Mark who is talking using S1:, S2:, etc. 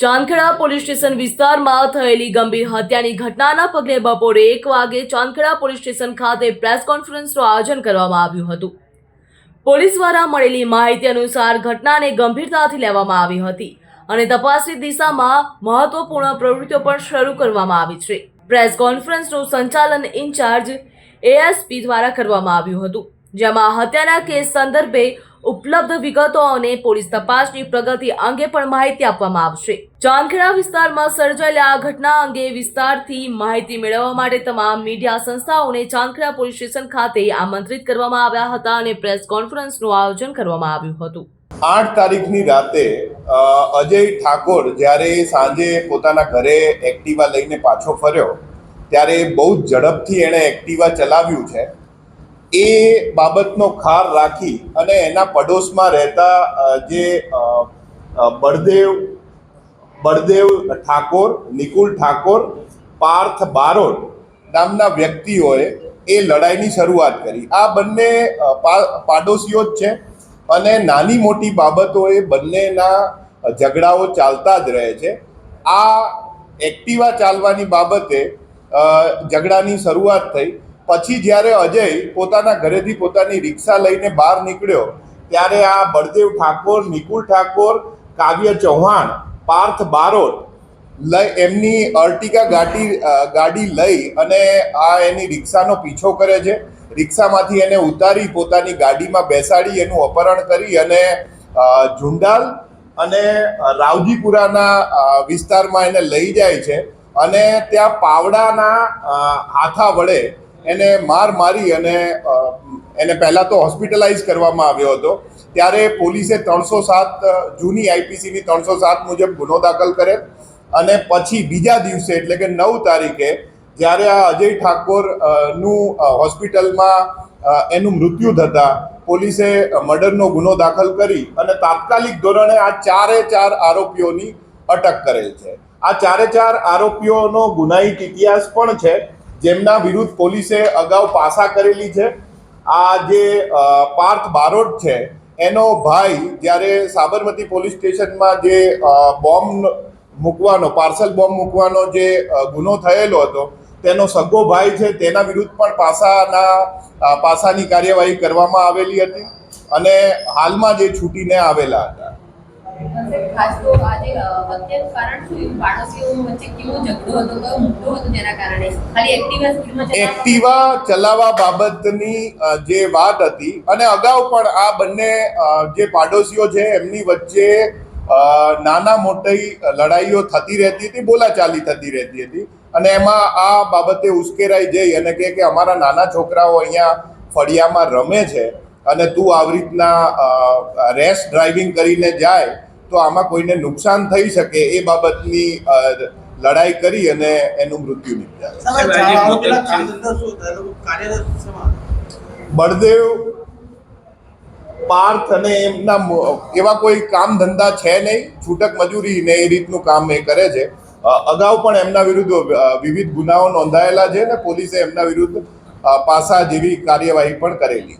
S1: Chandkheda police station વિસ્તારમાં થયેલી ગંભીર હત્યાની ઘટનાના પગલે બપોરે એક વાગે ચાંદખેડા પોલીસ સ્ટેશન ખાતે પ્રેસ કોન્ફરન્સનું આયોજન કરવામાં આવ્યું હતું. પોલીસ દ્વારા મળેલી માહિતી અનુસાર ઘટનાને ગંભીરતાથી લેવામાં આવી હતી અને તપાસની દિશામાં મહત્વપૂર્ણ પ્રવૃત્તિઓ પણ શરૂ કરવામાં આવી છે. પ્રેસ કોન્ફરન્સનું સંચાલન ઇન્ચાર્જ એએસપી દ્વારા કરવામાં આવ્યું હતું, જેમાં હત્યાના કેસ સંદર્ભે ઉપલબ્ધ વિગતો અને પોલીસ તપાસની પ્રગતિ અંગે પણ માહિતી આપવામાં આવશે. ચાંદખેડા વિસ્તારમાં સર્જાયેલા આ ઘટના અંગે વિસ્તારથી માહિતી મેળવવા માટે તમામ મીડિયા સંસ્થાઓને ચાંદખેડા પોલીસ સ્ટેશન ખાતે આમંત્રિત કરવામાં આવ્યા હતા અને પ્રેસ કોન્ફરન્સનું આયોજન કરવામાં આવ્યું હતું.
S2: આઠ તારીખની રાતે અજય ઠાકોર જ્યારે સાંજે પોતાના ઘરે એક્ટિવા લઈને પાછો ફર્યો, ત્યારે બહુ જ ઝડપથી એણે એક્ટિવા ચલાવ્યું છે. એ બાબતનો ખાર રાખી અને એના પડોશમાં રહેતા જે બળદેવ બળદેવ ઠાકોર, નિકુલ ઠાકોર, પાર્થ બારોટ નામના વ્યક્તિઓએ એ લડાઈની શરૂઆત કરી. આ બંને પાડોશીઓ જ છે અને નાની મોટી બાબતોએ બંનેના ઝઘડાઓ ચાલતા જ રહે છે. આ એક્ટિવા ચાલવાની બાબતે ઝઘડાની શરૂઆત થઈ. પછી જ્યારે અજય પોતાના ઘરેથી પોતાની રિક્ષા લઈને બહાર નીકળ્યો, ત્યારે આ બળદેવ ઠાકોર, નિકુલ ઠાકોર, કાવ્ય ચૌહાણ પાર્થ બારોટ લઈ એમની અર્ટિકા ગાડી ગાડી લઈ અને આ એની રિક્ષાનો પીછો કરે છે. રિક્ષામાંથી એને ઉતારી પોતાની ગાડીમાં બેસાડી, એનું અપહરણ કરી અને ઝુંડાલ અને રાવજીપુરાના વિસ્તારમાં એને લઈ જાય છે અને ત્યાં પાવડાના હાથા વડે એને માર મારી અને એને પહેલાં તો હોસ્પિટલાઇઝ કરવામાં આવ્યો હતો. ત્યારે પોલીસે ત્રણસો સાત જૂની આઈપીસીની ત્રણસો સાત મુજબ ગુનો દાખલ કરે અને પછી બીજા દિવસે, એટલે કે નવ તારીખે, જ્યારે આ અજય ઠાકોરનું હોસ્પિટલમાં એનું મૃત્યુ થતાં પોલીસે મર્ડરનો ગુનો દાખલ કરી અને તાત્કાલિક ધોરણે આ ચારે ચાર આરોપીઓની અટક કરેલ છે. આ ચારે ચાર આરોપીઓનો ગુનાહિત ઇતિહાસ પણ છે, જેમના વિરુદ્ધ પોલીસે અગાઉ પાસા કરેલી છે. આ જે પાર્થ બારોટ છે એનો ભાઈ જ્યારે સાબરમતી પોલીસ સ્ટેશનમાં જે બોમ્બ મૂકવાનો, પાર્સલ બોમ્બ મૂકવાનો જે ગુનો થયેલો હતો, તેનો સગો ભાઈ છે તેના વિરુદ્ધ પણ પાસાના પાસાની કાર્યવાહી કરવામાં આવેલી હતી અને હાલમાં જે છૂટીને આવેલા હતા.
S3: ખાસ તો આજે અત્યંત કારણ શું પાડોશીઓ વચ્ચે કેવો ઝઘડો હતો કયો મુદ્દો હતો જેના કારણે? ખાલી એક્ટિવા સ્પીડમાં
S2: એક્ટિવા ચલાવવા બાબતની જે વાત હતી, અને અગાઉ પણ આ બંને જે પાડોશીઓ છે, એમની વચ્ચે નાના મોટી લડાઈઓ થતી રહેતી હતી, બોલાચાલી થતી રહેતી હતી. અને એમાં આ બાબતે ઉશ્કેરાઈ જઈ અને કે અમારા નાના છોકરાઓ અહીંયા ફળિયામાં રમે છે અને તું આવી રીતના રેસ ડ્રાઇવિંગ કરીને જાય તો આમાં કોઈને નુકસાન થઈ શકે એ બાબતની લડાઈ કરી અને એનું મૃત્યુ
S4: શેમાં?
S2: બળદેવ પાર્થ અને એમના એવા કોઈ કામ ધંધા છે નહીં છૂટક મજૂરી ને એ રીતનું કામ એ કરે છે. અગાઉ પણ એમના વિરુદ્ધ વિવિધ ગુનાઓ નોંધાયેલા છે ને પોલીસે એમના વિરુદ્ધ પાસા જેવી કાર્યવાહી પણ કરેલી છે.